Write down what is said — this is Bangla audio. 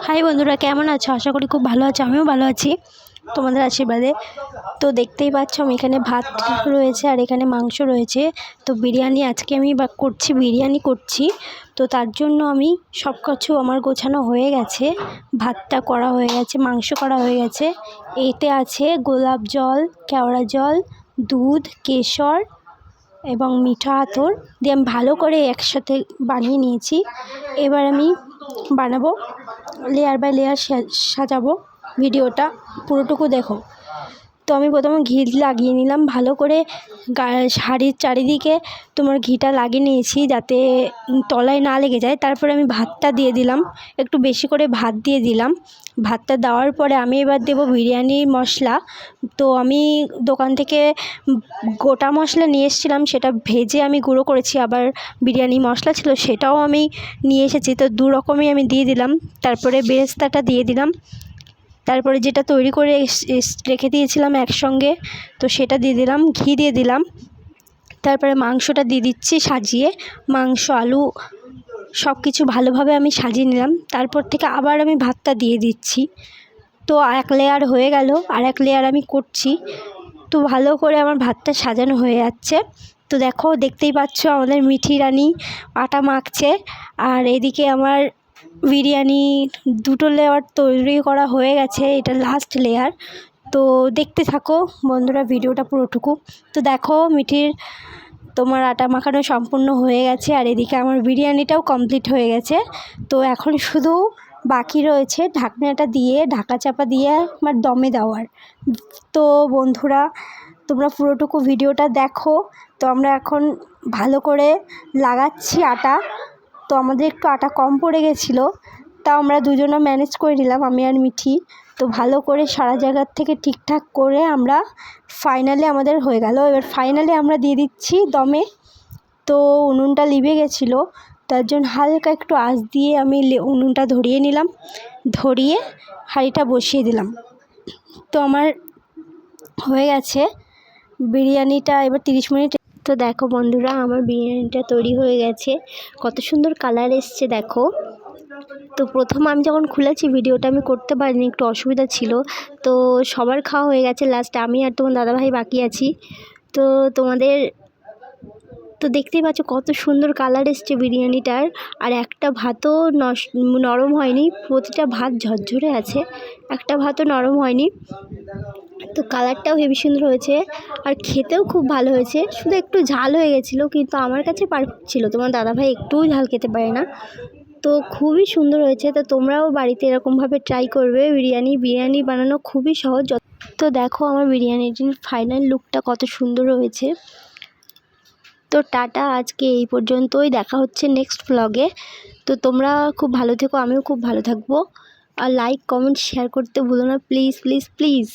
হাই বন্ধুরা, কেমন আছো? আশা করি খুব ভালো আছো, আমিও ভালো আছি তোমাদের আশীর্বাদে। তো দেখতেই পাচ্ছ, আমি এখানে ভাত রয়েছে আর এখানে মাংস রয়েছে। তো বিরিয়ানি, আজকে আমি বা করছি, বিরিয়ানি করছি। তো তার জন্য আমি সব কিছু আমার গোছানো হয়ে গেছে। ভাতটা করা হয়ে গেছে, মাংস করা হয়ে গেছে। এতে আছে গোলাপ জল, কেওড়া জল, দুধ, কেশর এবং মিঠা আতর দিয়ে আমি ভালো করে একসাথে বানিয়ে নিয়েছি। এবার আমি বানাবো লেয়ার বাই লেয়ার সাজাবো ভিডিওটা পুরোটুকু দেখো। তো আমি প্রথমে ঘি লাগিয়ে নিলাম, ভালো করে শাড়ির চারিদিকে তোমার ঘিটা লাগিয়ে নিয়েছি যাতে তলায় না লেগে যায়। তারপরে আমি ভাতটা দিয়ে দিলাম, একটু বেশি করে ভাত দিয়ে দিলাম। ভাতটা দেওয়ার পরে আমি এবার দেবো বিরিয়ানির মশলা। তো আমি দোকান থেকে গোটা মশলা নিয়ে এসেছিলাম, সেটা ভেজে আমি গুঁড়ো করেছি, আবার বিরিয়ানি মশলা ছিল সেটাও আমি নিয়ে এসেছি। তো দু রকমই আমি দিয়ে দিলাম, তারপরে বেরেস্তাটা দিয়ে দিলাম। তারপরে যেটা তৈরি করে রেখে দিয়েছিলাম একসঙ্গে, তো সেটা দিয়ে দিলাম, ঘি দিয়ে দিলাম। তারপরে মাংসটা দিয়ে দিচ্ছি সাজিয়ে, মাংস, আলু সব কিছু ভালোভাবে আমি সাজিয়ে নিলাম। তারপর থেকে আবার আমি ভাতটা দিয়ে দিচ্ছি। তো এক লেয়ার হয়ে গেল, আর এক লেয়ার আমি করছি। তো ভালো করে আমার ভাতটা সাজানো হয়ে যাচ্ছে। তো দেখো, দেখতেই পাচ্ছ আমাদের মিঠি রানী আটা মাখছে। আর এদিকে আমার বিরিয়ানি দুটো লেয়ার তৈরি করা হয়ে গেছে, এটা লাস্ট লেয়ার তো দেখতে থাকো বন্ধুরা ভিডিওটা পুরোটুকু। তো দেখো মিঠির তোমার আটা মাখানো সম্পূর্ণ হয়ে গেছে, আর এদিকে আমার বিরিয়ানিটাও কমপ্লিট হয়ে গেছে। তো এখন শুধু বাকি রয়েছে ঢাকনাটা দিয়ে, ঢাকা চাপা দিয়ে আমার দমে দেওয়ার। তো বন্ধুরা, তোমরা পুরোটুকু ভিডিওটা দেখো। তো আমরা এখন ভালো করে লাগাচ্ছি আটা। তো আমাদের একটু আটা কম পড়ে গেছিল, তাও আমরা দুজনে ম্যানেজ করে নিলাম, আমি আর মিঠি। তো ভালো করে সারা জায়গার থেকে ঠিকঠাক করে আমরা ফাইনালি আমাদের হয়ে গেল। এবার ফাইনালি আমরা দিয়ে দিচ্ছি দমে। তো উনুনটা লিভে গেছিল, তার জন্য হালকা একটু আঁচ দিয়ে আমি উনুনটা ধরিয়ে নিলাম। ধরিয়ে হাঁড়িটা বসিয়ে দিলাম। তো আমার হয়ে গেছে। বিরিয়ানিটা এবার তিরিশ মিনিট তো দেখো বন্ধুরা, আমার বিরিয়ানিটা তৈরি হয়ে গেছে। কত সুন্দর কালার এসছে, দেখো। তো প্রথম আমি যখন খুলেছি, ভিডিওটা আমি করতে পারিনি, একটু অসুবিধা ছিল। তো সবার খাওয়া হয়ে গেছে লাস্টে আমি আর তোমার দাদাভাই বাকি আছি। তো তোমাদের, তো দেখতেই পাচ্ছ কত সুন্দর কালার এসছে বিরিয়ানিটার। আর একটা ভাতও নরম হয়নি, প্রতিটা ভাত ঝরঝরে আছে। একটা ভাতও নরম হয়নি। তো কালারটাও হেবি সুন্দর হয়েছে আর খেতেও খুব ভালো হয়েছে। শুধু একটু ঝাল হয়ে গেছিল, কিন্তু আমার কাছে পারফেক্ট ছিল। তোমার দাদাভাই একটুও ঝাল খেতে পারে না। তো খুবই সুন্দর হয়েছে। তো তোমরাও বাড়িতে এরকমভাবে ট্রাই করবে। বিরিয়ানি বিরিয়ানি বানানো খুবই সহজ। তো দেখো আমার বিরিয়ানিটির ফাইনাল লুকটা কত সুন্দর হয়েছে। তো টাটা, আজকে এই পর্যন্তই। দেখা হচ্ছে নেক্সট ব্লগে তো তোমরা খুব ভালো থেকো, আমিও খুব ভালো থাকব। আর লাইক কমেন্ট শেয়ার করতে ভুলো না। Please please please